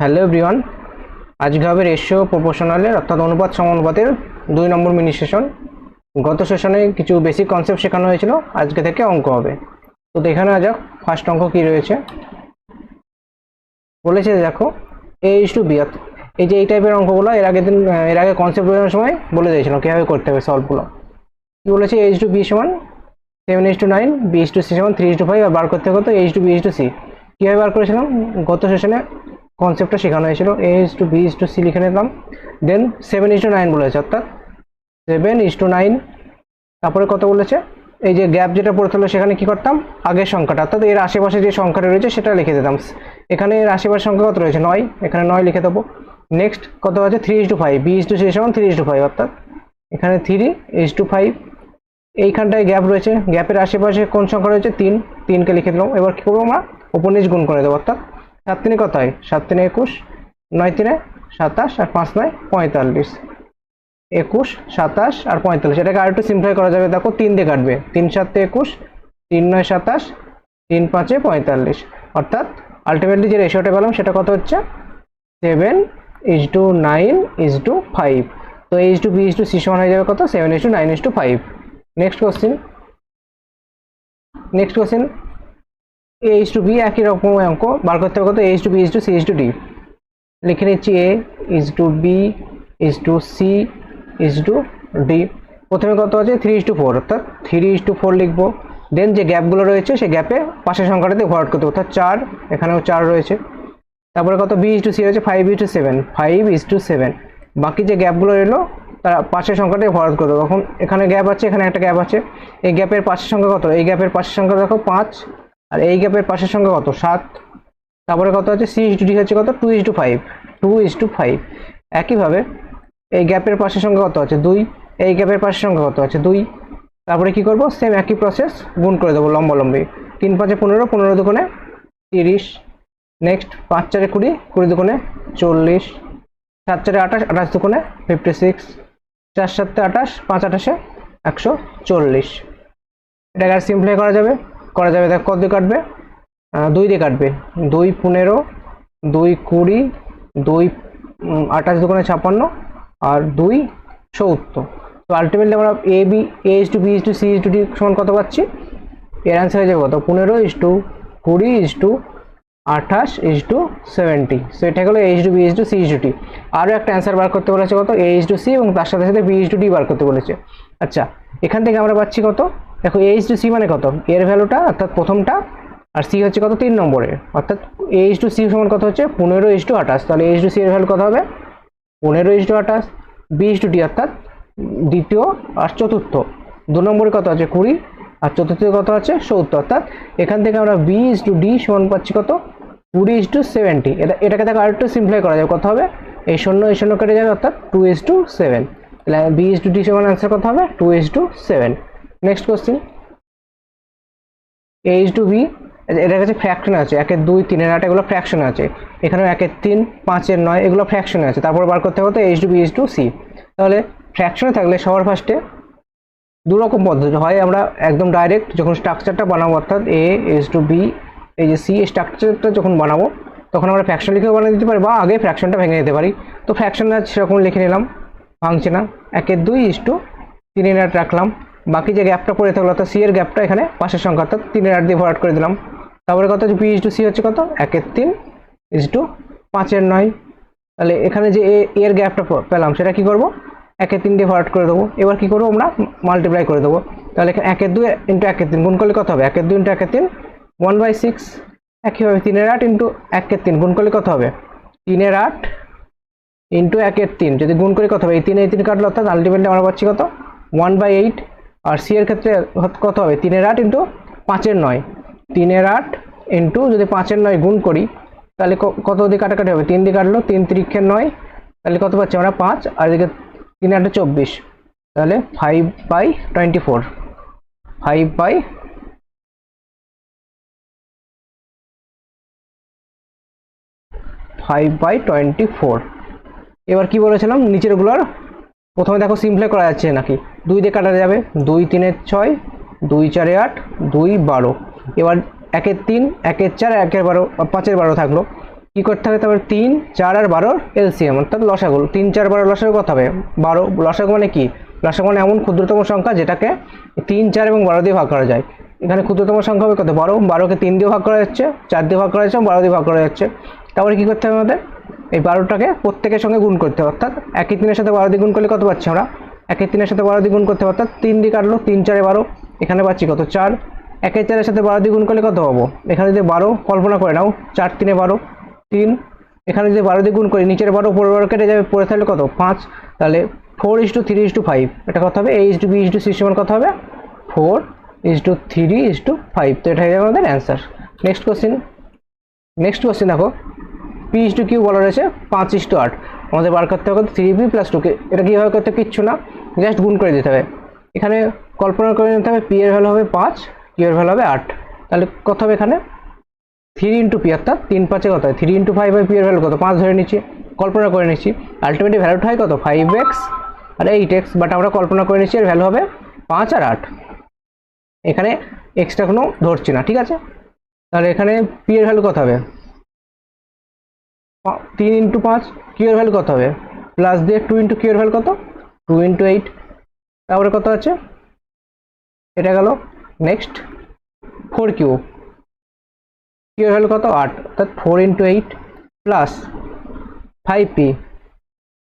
Hello everyone, আজকে হবে ratio প্রপোর্শনালের অর্থাৎ অনুপাত সমানুপাতের দুই নম্বর মিনি সেশন। গত সেশনে কিছু বেসিক কনসেপ্ট শেখানো হয়েছিল, আজকে থেকে অঙ্ক হবে। তো দেখে নেওয়া যাক ফার্স্ট অঙ্ক কী রয়েছে। বলেছে দেখো এ ইস টু বি এই যে এই টাইপের অঙ্কগুলো, এর আগের দিন, এর আগে কনসেপ্ট বোঝানোর সময় বলে দিয়েছিলাম কীভাবে করতে হবে সলভগুলো কী বলেছে? এইচ টু বি সমান seven H to nine B H to C সমান থ্রি এইচ টু ফাইভ আর বার করতে কত H to B H to C কীভাবে বার করেছিলাম? গত সেশনে কনসেপ্টটা শেখানো হয়েছিল A is to B is to C লিখে নিলাম। Then seven is to nine বলেছে, অর্থাৎ সেভেন ইস টু নাইন তারপরে কত বলেছে? এই যে গ্যাপ যেটা পড়তে হলো সেখানে কি করতাম? আগের সংখ্যাটা, অর্থাৎ এর আশেপাশে যে সংখ্যাটা রয়েছে, সেটা লিখে দিতাম। এখানে এর আশেপাশে সংখ্যা কত রয়েছে? নয়। এখানে নয় লিখে দেবো। নেক্সট কত আছে? Three is to five B is to C সমান থ্রি ইস টু ফাইভ অর্থাৎ এখানে থ্রি ইস টু ফাইভ এইখানটায় গ্যাপ রয়েছে। গ্যাপের আশেপাশে কোন সংখ্যা রয়েছে? তিন। তিনকে লিখে দিলাম। এবার কী করব আমরা? উপর নিচ গুণ করে দেবো, অর্থাৎ সাত তিনে কত হয় সাত তিনে একুশ নয় তিনে সাতাশ, আর পাঁচ নয় পঁয়তাল্লিশ। একুশ, সাতাশ, আর পঁয়তাল্লিশ। এটাকে আর একটু সিম্পলাই করা যাবে। দেখো, তিন দিয়ে কাটবে। তিন সাতে একুশ, তিন নয় সাতাশ, তিন পাঁচে পঁয়তাল্লিশ। অর্থাৎ আলটিমেটলি যে রেশিওটা পেলাম, সেটা কত হচ্ছে? Seven is to nine is to five তো H to B is to C সমান হয়ে যাবে কত? Seven is to nine is to five next question next question A is to B একই রকম অঙ্ক বার করতে হবে কত H to B is to C is to D লিখে নিচ্ছি A is to B is to C is to D প্রথমে কত আছে থ্রি ইজ টু ফোর অর্থাৎ থ্রি ইজ টু ফোর লিখব দেন যে গ্যাপগুলো রয়েছে সেই গ্যাপে পাশের সংখ্যাটাতে ভরাট করতে অর্থাৎ চার এখানেও চার রয়েছে তারপরে কত বি ইজ টু সি রয়েছে five is to seven five is to seven বাকি যে গ্যাপগুলো এলো তারা পাশের সংখ্যাটাই ভরাট করে দেবো এখন এখানে গ্যাপ আছে এখানে একটা গ্যাপ আছে এই গ্যাপের পাশের সংখ্যা কত এই গ্যাপের পাশের সংখ্যা দেখো পাঁচ আর এই গ্যাপের পাশের সংখ্যা কত? সাত। তারপরে কত আছে? সি ইজ টু ডি হচ্ছে কত? Two is to five two is to five একইভাবে এই গ্যাপের পাশের সংখ্যা কত আছে? দুই। এই গ্যাপের পাশের সংখ্যা কত আছে? দুই। তারপরে কি করব? সেম একই প্রসেস গুণ করে দেবো লম্বালম্বি। তিন পাঁচে পনেরো পনেরো দুগুণে তিরিশ। নেক্সট পাঁচ চারে কুড়ি কুড়ি দুগুণে চল্লিশ। সাত চারে আঠাশ আঠাশ দুগুণে ফিফটি সিক্স চার সাতে আঠাশ, পাঁচ আঠাশে একশো চল্লিশ। এটাকে আর সিম্পলাই করা যাবে। করা যাবে দেখ কত দিয়ে কাটবে দুই দিয়ে কাটবে দুই পনেরো দুই কুড়ি দুই আঠাশ দুগুণে ছাপান্ন আর দুই সত্তর তো আলটিমেটলি আমরা A B A is to B is to C is to D সমান কত পাচ্ছি এর অ্যান্সার হয়ে যাবে কত পনেরো ইস টু কুড়ি ইস টু আঠাশ ইস টু সেভেন্টি সো এটা হলো H to B is to C is to T আরও একটা অ্যান্সার বার করতে বলেছে কত এ ইস টু সি এবং তার সাথে সাথে বি ইস টু ডি বার করতে বলেছে আচ্ছা এখান থেকে আমরা পাচ্ছি কত দেখো এইচ টু সি মানে কত এর ভ্যালুটা অর্থাৎ প্রথমটা আর সি হচ্ছে কত তিন নম্বরে অর্থাৎ এইচ টু সি সমান কত হচ্ছে পনেরো ইস টু আঠাশ তাহলে এইচ টু সি এর ভ্যালু কত হবে পনেরো ইস টু আঠাশ বি ইস টু ডি অর্থাৎ দ্বিতীয় আর চতুর্থ দু নম্বরে কত আছে কুড়ি আর চতুর্থ কত আছে সত্তর অর্থাৎ এখান থেকে আমরা বি টু ডি সমান পাচ্ছি কত কুড়ি ইস টু সেভেন্টি এটা এটাকে দেখো আরেকটু সিম্পলাই করা যাবে কত হবে এই শূন্য এই শূন্য কেটে যাবে অর্থাৎ টু ইস টু সেভেন তাহলে বি ইস টু ডি সমান অ্যান্সার কত হবে two is to seven next question H to B এটার কাছে ফ্র্যাকশন আছে। একের দুই, তিনের আট, এগুলো ফ্র্যাকশন আছে। এখানেও একের তিন, পাঁচের নয়, এগুলো ফ্র্যাকশনে আছে। তারপর বার করতে হবে H to B H to C তাহলে ফ্র্যাকশনে থাকলে সবার ফার্স্টে দু রকম পদ্ধতি হয়। আমরা একদম ডাইরেক্ট যখন স্ট্রাকচারটা বানাবো, অর্থাৎ এ এইচ টু বি এই যে সি স্ট্রাকচারটা যখন বানাবো, তখন আমরা ফ্র্যাকশন লিখেও বানিয়ে দিতে পারি বা আগে ফ্র্যাকশনটা ভেঙে দিতে পারি। তো ফ্র্যাকশন সেরকম লিখে নিলাম, ভাঙছে না। একের দুই ইস টু তিনের আট রাখলাম। বাকি যে গ্যাপটা পড়ে থাকল, অর্থাৎ সি এর গ্যাপটা এখানে পাশের সংখ্যা, অর্থাৎ তিনের আট দিয়ে ভরাট করে দিলাম। তারপরে কত? হচ্ছে পি ইস টু সি হচ্ছে কত? একের তিন ইস টু পাঁচের নয়। তাহলে এখানে যে এ এর গ্যাপটা পেলাম, সেটা কি করব? একের তিন দিয়ে ভরাট করে দেবো। এবার কি করব আমরা? মাল্টিপ্লাই করে দেবো। তাহলে এখানে একের দুই ইন্টু একের তিন, গুণ করলে কত হবে? একের দুই ইন্টু একের তিন ওয়ান বাই সিক্স একইভাবে তিনের আট ইন্টু একের তিন, গুণ করলে কত হবে? তিনের আট ইন্টু একের তিন, যদি গুণ করে কত হবে? এই তিন এই তিন কাটলো, অর্থাৎ আলটিমেটলি আমরা পাচ্ছি কত? ওয়ান বাই এইট আর সি এর ক্ষেত্রে কত হবে? তিনের আট ইন্টু পাঁচের নয়। তিনের আট ইন্টু যদি পাঁচের নয় গুণ করি, তাহলে কত দিয়ে কাটাকাটি হবে? তিন দিয়ে কাটলো, তিন তিরিক্ষের নয়, তাহলে কত পাচ্ছি আমরা? পাঁচ। আর এদিকে তিন আটে চব্বিশ। তাহলে five by twenty four five by five by twenty four এবার কি বলেছিলাম? নিচেরগুলোর প্রথমে দেখো সিম্পলে করা যাচ্ছে নাকি? দুই দিয়ে কাটা যাবে। দুই তিনের ছয়, দুই, চারে আট, দুই, বারো। এবার একের তিন, একের চার, একের বারো পাঁচের বারো থাকল। কী করতে হবে? তারপরে তিন, চার আর বারোর এলসিএম, অর্থাৎ লসাগু। তিন, চার, বারো লসাগু কত হবে? বারো। লসাগু মানে কি? লসাগু মানে এমন ক্ষুদ্রতম সংখ্যা যেটাকে তিন, চার এবং বারো দিয়ে ভাগ করা যায়। এখানে ক্ষুদ্রতম সংখ্যা হবে কত? বারো। বারোকে তিন দিয়ে ভাগ করা যাচ্ছে, চার দিয়ে ভাগ করা যাচ্ছে বারো দিয়ে ভাগ করা যাচ্ছে। তারপরে কী করতে হবে আমাদের? এই বারোটাকে প্রত্যেকের সঙ্গে গুণ করতে হবে, অর্থাৎ একই তিনের সাথে বারো দিয়ে গুণ করলে কত পাচ্ছি আমরা? একের তিনের সাথে বারো দিয়ে গুণ করতে হবে, অর্থাৎ তিন দিয়ে কাটলো, তিন চারে বারো, এখানে পাচ্ছি কত? চার। একের চারের সাথে বারো দিয়ে গুণ করলে কত পাবো? এখানে যদি বারো, কল্পনা করে নাও, চার তিনে বারো, তিন। এখানে যদি বারো দিয়ে গুণ করি, নিচের বারো পরে বারো কেটে যাবে, পড়ে থাকলে কত? পাঁচ। তাহলে four is to three is to five এটা কত হবে? A is to B is to C সমান কত হবে? Four is to three is to five তো এটা হয়ে যাবে আমাদের answer next question next question দেখো। পি টু কিউ বলা রয়েছে পাঁচ ইস টু আট। আমাদের বার করতে হবে থ্রি পি প্লাস টুকে এটা কীভাবে করতে কিচ্ছু না। জাস্ট গুণ করে দিতে হবে। এখানে কল্পনা করে নিতে হবে পি এর ভ্যালু হবে পাঁচ কিউ এর ভ্যালু হবে আট। তাহলে কত হবে এখানে? থ্রি ইন্টু পি অর্থাৎ তিন পাঁচে কত হয়? Three into five by P এর ভ্যালু কত? পাঁচ ধরে নিচ্ছি। কল্পনা করে নিচ্ছি। আলটিমেটলি ভ্যালুটা হয় কত? ফাইভ এক্স আর এইট এক্স বাট আমরা কল্পনা করে নিচ্ছি এর ভ্যালু হবে পাঁচ আর আট। এখানে এক্সটা কোনো ধরছি না, ঠিক আছে? তাহলে এখানে পি এর ভ্যালু কত হবে? তিন ইন্টু পাঁচ কিউ এর ভ্যালু কত হবে? প্লাস দিয়ে টু ইন্টু কিউ এর ভ্যালু কত? Two into eight. তারপরে কত আছে? এটা গেল নেক্সট, ফোর কিউ এর ভ্যালু কত? আট। অর্থাৎ four into eight plus five P.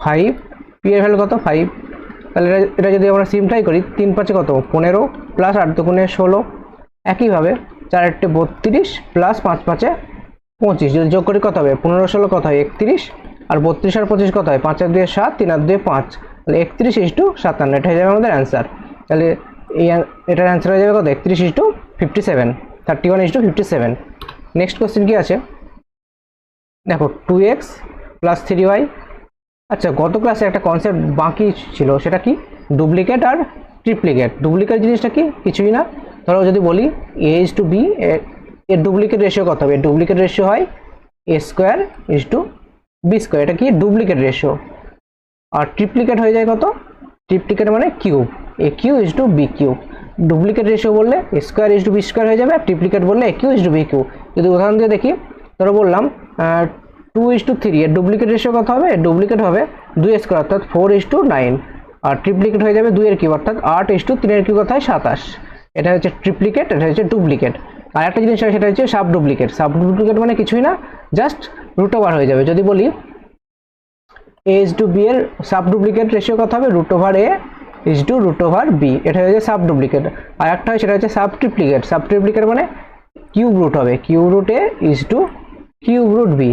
Five P value কত? ফাইভ। তাহলে এটা এটা যদি আমরা সিমটাই করি, তিন পাঁচে কত? পনেরো প্লাস আট দুগুণে ষোলো। একইভাবে চার আটটে বত্রিশ প্লাস পাঁচ পাঁচে পঁচিশ যদি যোগ করি কত হবে? পনেরো ষোলো কত হয়? একত্রিশ। আর বত্রিশ আর পঁচিশ কত হয়? পাঁচ আর দুয়ে সাত, তিন আর দুয়ে পাঁচ। তাহলে একত্রিশ ইস টু সাতান্ন। এটা হয়ে যাবে আমাদের অ্যান্সার। তাহলে এই এটার অ্যান্সার হয়ে যাবে কত? একত্রিশ is to fifty seven. Thirty one is to fifty seven. Next question কী আছে? দেখো, two X plus three Y. আচ্ছা গত ক্লাসে একটা কনসেপ্ট বাকি ছিল, সেটা কি? ডুপ্লিকেট আর ট্রিপ্লিকেট। ডুপ্লিকেট জিনিসটা কি? কিছুই না। ধরো যদি বলি, এ ইজ টু বি এর ডুপ্লিকেট রেশিও কত হবে? ডুপ্লিকেট রেশিও হয় A square is to B square এটা কি? ডুপ্লিকেট রেশিও আর ট্রিপ্লিকেট হয়ে যায় কত? ট্রিপ্লিকেট মানে cube A cube is to B cube duplicate ratio বললে square is to B square হয়ে যাবে, আর ট্রিপ্লিকেট বললে A cube is to B cube যদি উদাহরণ দিয়ে দেখি, ধরো বললাম টু ইজ টু থ্রি এর ডুপ্লিকেট রেশিও কত হবে? ডুপ্লিকেট হবে দুই স্কোয়ার অর্থাৎ ফোর ইস টু নাইন আর ট্রিপ্লিকেট হয়ে যাবে দুইয়ের কিউ অর্থাৎ আট ইজ টু তিনের কিউ কথা হয় সাতাশ। এটা হচ্ছে ট্রিপ্লিকেট এটা হচ্ছে ডুপ্লিকেট আর একটা জিনিস হয় সেটা হচ্ছে সাব ডুপ্লিকেট সাব ডুপ্লিকেট মানে কিছুই না জাস্ট রুট ওভার হয়ে যাবে। যদি বলি এ ইজ টু বি এর সাব ডুপ্লিকেট রেশিও কত হবে? Root over A is to root over B এটা হচ্ছে সাব ডুপ্লিকেট আর একটা হয় সেটা হচ্ছে সাব ট্রিপ্লিকেট সাব ট্রিপ্লিকেট মানে কিউব রুট হবে। Cube root A is to cube root B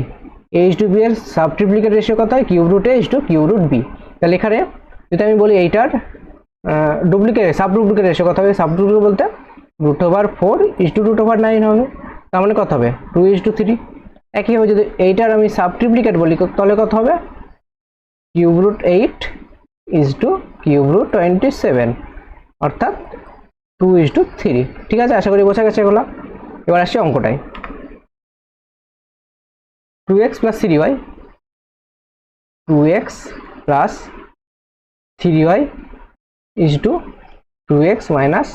A is to B এর সাব ট্রিপ্লিকেট রেশিও কত হয়? Cube root A is to cube root B তাহলে এখানে যদি আমি বলি এইটার ডুপ্লিকেট সাব ডুপ্লিকেট রেশিও কত হবে? সাব ডুপ্লিকেট বলতে root over four is to root over nine হবে। তার মানে কত হবে? টু ইজ টু থ্রি একইভাবে যদি এইটার আমি সাব ট্রিপ্লিকেট বলি তাহলে কত হবে? Cube root eight is to cube root twenty seven অর্থাৎ টু ইজ টু থ্রি ঠিক আছে? আশা করি বোঝা গেছে এগুলো। এবার আসছি অঙ্কটায়। Two X plus three Y two X plus three Y is to two X minus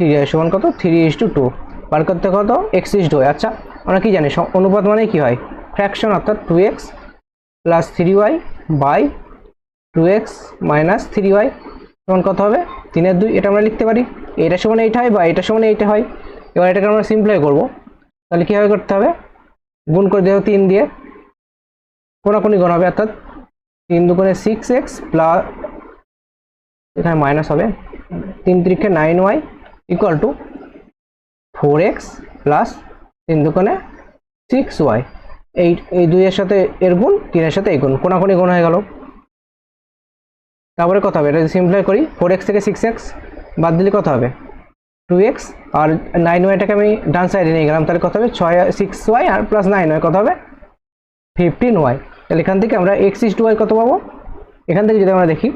three সমান কত? থ্রি ইজ টু টু বার করতে কত? এক্স ইস টু আচ্ছা আমরা কি জানি? অনুপাত মানে কি হয়? ফ্র্যাকশন অর্থাৎ two X plus three Y by two X minus three Y সমান কত হবে? তিনের দুই। এটা আমরা লিখতে পারি। এটা সমান এইটা হয় বা এটা সমান এইটা হয়। এবার এটাকে আমরা সিম্পলাই করব। তাহলে কীভাবে করতে হবে? গুণ করে দেবো তিন দিয়ে। কোনাকুনি গুণ হবে, অর্থাৎ তিন দুগুণে সিক্স এক্স প্লাস এখানে মাইনাস হবে। তিন তিরিখে nine Y equal to four X plus তিন দুগুণে সিক্স ওয়াই এই এই দুইয়ের সাথে এর গুণ, তিনের সাথে এই গুণ। কোনাকুনি গুণ হয়ে গেল। তারপরে কত হবে? এটা যদি সিম্পলাই করি ফোর এক্স থেকে সিক্স এক্স বাদ দিলে কত হবে? টু এক্স আর নাইন ওয়াইটাকে আমি ডান সাইডে নিয়ে গেলাম, তাহলে কত হবে? ছয় সিক্স ওয়াই আর প্লাস নাইন ওয়াই কত হবে? ফিফটিন ওয়াই তাহলে এখান থেকে আমরা এক্স ইস টু ওয়াই কত পাবো? এখান থেকে যদি আমরা দেখি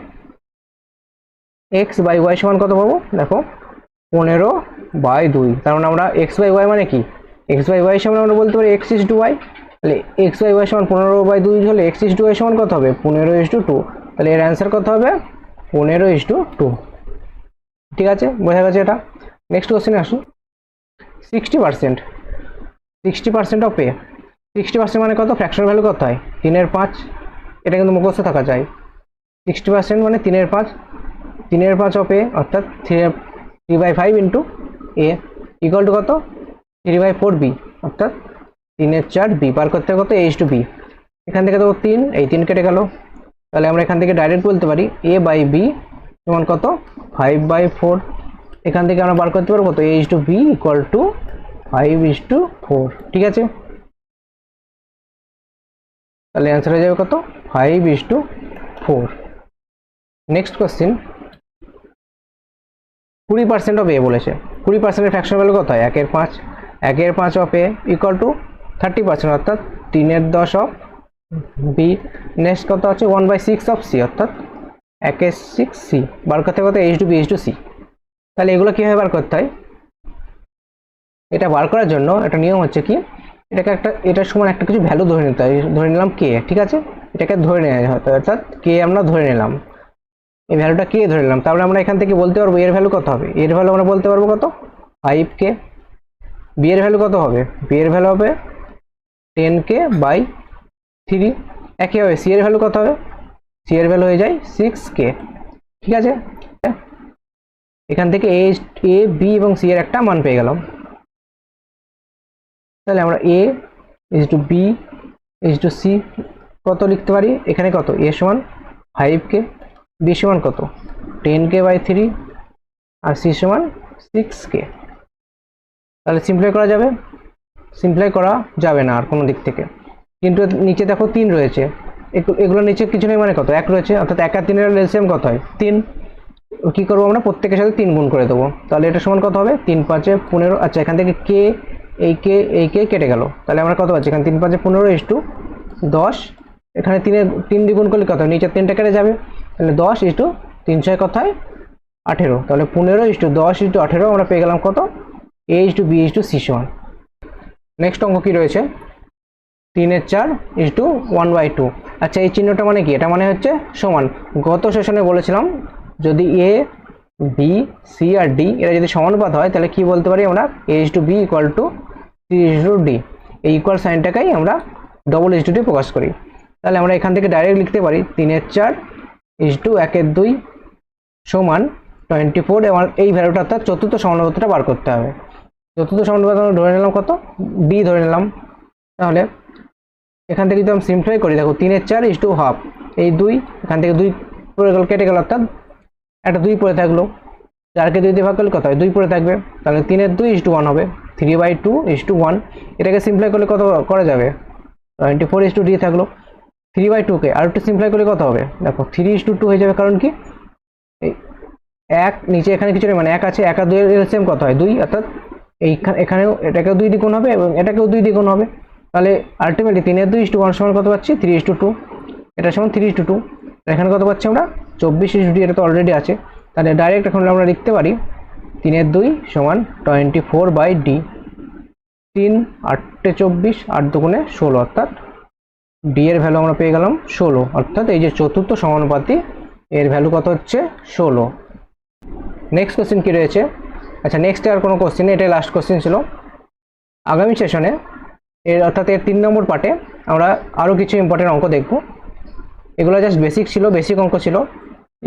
এক্স বাই ওয়াই সমান কত পাবো? দেখো পনেরো বাই দুই। তার মানে আমরা এক্স বাই ওয়াই মানে কি? এক্স বাই ওয়াই সমান আমরা বলতে পারি এক্স ইস টু ওয়াই তাহলে এক্স বাই ওয়াই সমান পনেরো বাই দুই হলে এক্স ইস টু ওয়াই সমান কত হবে? পনেরো ইস টু টু তাহলে এর অ্যান্সার কত হবে? পনেরো ইস টু টু ঠিক আছে? বোঝা গেছে এটা? নেক্সট কোশ্চেনে আসুন। Sixty percent sixty percent of A sixty percent মানে কত? ফ্র্যাকশন ভ্যালু কত হয়? তিনের পাঁচ। এটা কিন্তু মুখস্থ থাকা যায়। সিক্সটি পার্সেন্ট মানে তিনের পাঁচ। তিনের পাঁচ অফ এ অর্থাৎ three by five into A equal to কত? থ্রি বাই ফোর বি অর্থাৎ তিনের চার বি বার করতে কত? এইচ টু বি এখান থেকে দেবো তিন, এই তিন কেটে গেল। তাহলে আমরা এখান থেকে ডাইরেক্ট বলতে পারি এ বাই বি সমান কত? ফাইভ বাই ফোর এখান থেকে আমরা বার করতে পারব কত? H to B equal to five is to four ঠিক আছে? তাহলে অ্যান্সার হয়ে যাবে কত? Five is to four next question কুড়ি পার্সেন্ট অফ এ বলেছে। কুড়ি পার্সেন্টের ফ্র্যাকশন ভ্যালু কত হয়? একের পাঁচ। একের পাঁচ of A equal to thirty percent অর্থাৎ তিনের দশ অফ বি নেক্সট কত আছে? One by six of C অর্থাৎ একের সিক্স সি বার করতে কত is to B is to C তাহলে এগুলো কীভাবে বার করতে হয়? এটা বার করার জন্য একটা নিয়ম হচ্ছে কি? এটাকে একটা, এটার সমান একটা কিছু ভ্যালু ধরে নিতে হয়। ধরে নিলাম কে ঠিক আছে? এটাকে ধরে নেওয়া হয়, অর্থাৎ কে আমরা ধরে নিলাম। এই ভ্যালুটা কে ধরে নিলাম? তারপরে আমরা এখান থেকে বলতে পারব, এর ভ্যালু কত হবে? এর ভ্যালু আমরা বলতে পারব কত? ফাইভ কে বি এর ভ্যালু কত হবে? বি এর ভ্যালু হবে টেন কে বাই থ্রি একই হবে সি এর ভ্যালু কত হবে? সি এর ভ্যালু হয়ে যায় সিক্স কে ঠিক আছে? এখান থেকে এ এ বি এবং সি এর একটা মান পেয়ে গেলাম। তাহলে আমরা A is to B is to C কত লিখতে পারি? এখানে কত? এ সমান ফাইভ কে বি সমান কত? টেন কে বাই থ্রি আর সি সমান সিক্স কে তাহলে সিম্পলাই করা যাবে? সিম্পলাই করা যাবে না আর কোনো দিক থেকে। কিন্তু নিচে দেখো তিন রয়েছে। এগু- এগুলোর নিচে কিছু নেই মানে কত? এক রয়েছে, অর্থাৎ এক আর তিনের এলসিএম কত হয়? তিন। কী করব আমরা? প্রত্যেকের সাথে তিন গুণ করে দেবো। তাহলে এটা সমান কত হবে? তিন পাঁচে পনেরো। আচ্ছা এখান থেকে কে এই কে এই কে কেটে গেল। তাহলে আমরা কত পাচ্ছি? এখানে তিন পাঁচে পনেরো ইস টু দশ। এখানে তিনে তিন দ্বিগুণ করলে কত হয় নিচে তিনটা কেটে যাবে। তাহলে দশ ইস টু তিন ছয় কত হয় আঠেরো। তাহলে পনেরো ইস টু দশ ইস টু আঠেরো, আমরা পেয়ে গেলাম কত? A is to B is to C সমান। নেক্সট অঙ্ক কী রয়েছে? তিনের চার is to one by two. আচ্ছা এই চিহ্নটা মানে কি? এটা মানে হচ্ছে সমান। গত সেশনে বলেছিলাম, যদি এ বি সি আর ডি এরা যদি সমানুপাত হয়, তাহলে কি বলতে পারি আমরা? A is to B equal to C is to D এই ইকুয়াল সাইনটাকেই আমরা ডবল ইস টু ডি প্রকাশ করি। তাহলে আমরা এখান থেকে ডাইরেক্ট লিখতে পারি, তিনের চার ইস টু একের দুই সমান টোয়েন্টি ফোর এবং এই ভ্যালুটা অর্থাৎ চতুর্থ সমানুপাতটা বার করতে হবে। চতুর্থ সমানুপাত ধরে নিলাম কত? ডি ধরে নিলাম। তাহলে এখান থেকে যদি আমি সিম্পলিফাই করি, দেখো তিনের চার ইস টু হাফ এই দুই, এখান থেকে দুই পড়ে গেল, কেটে গেল, অর্থাৎ একটা দুই পড়ে থাকল। চারকে দুই দিয়ে ভাগ করলে কত হয়? দুই পড়ে থাকবে। তাহলে তিনের দুই ইস টু ওয়ান হবে। Three by two is to one এটাকে সিম্পলাই করলে কত করা যাবে? Twenty four is to D থাকল। থ্রি বাই টুকে আর একটু সিম্পলাই করলে কত হবে? দেখো, থ্রি ইস টু টু হয়ে যাবে কারণ কি? এই এক, নিচে এখানে কিছু নেই মানে এক আছে, এক দুই সেম কত হয়? দুই, অর্থাৎ এইখানে এখানেও এটাকেও দুই দ্বিগুণ হবে এবং এটাকেও দুই দ্বিগুণ হবে। তাহলে আলটিমেটলি তিনের দুই ইস টু ওয়ান সমান কত পাচ্ছি? Three is to two. এটা সমান থ্রি ইস টু টু। এখানে কত পাচ্ছি আমরা? চব্বিশ ইস টু এটা তো অলরেডি আছে। তাহলে ডাইরেক্ট এখন আমরা লিখতে পারি, তিনের দুই সমান টোয়েন্টি ফোর বাই ডি তিন আটটে চব্বিশ, আট দুগুণে ষোলো, অর্থাৎ ডি এর ভ্যালু আমরা পেয়ে গেলাম ষোলো। অর্থাৎ এই যে চতুর্থ সমানুপাতি, এর ভ্যালু কত হচ্ছে? ষোলো। নেক্সট কোশ্চেন কী রয়েছে? আচ্ছা নেক্সট আর কোনো কোশ্চেন এটাই লাস্ট কোশ্চেন ছিল। আগামী সেশনে এর, অর্থাৎ এর তিন নম্বর পার্টে আমরা আরও কিছু ইম্পর্টেন্ট অঙ্ক দেখব। এগুলো জাস্ট বেসিক ছিল বেসিক অঙ্ক ছিল।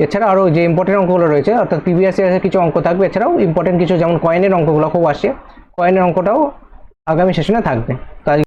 এছাড়া আরও যে ইম্পর্টেন্ট অঙ্কগুলো রয়েছে, অর্থাৎ প্রিভিয়াস ইয়ারের কিছু অঙ্ক থাকবে। এছাড়াও ইম্পর্টেন্ট কিছু, যেমন কয়েনের অঙ্কগুলো খুব আসে। কয়েনের অঙ্কটাও আগামী সেশনে থাকবে।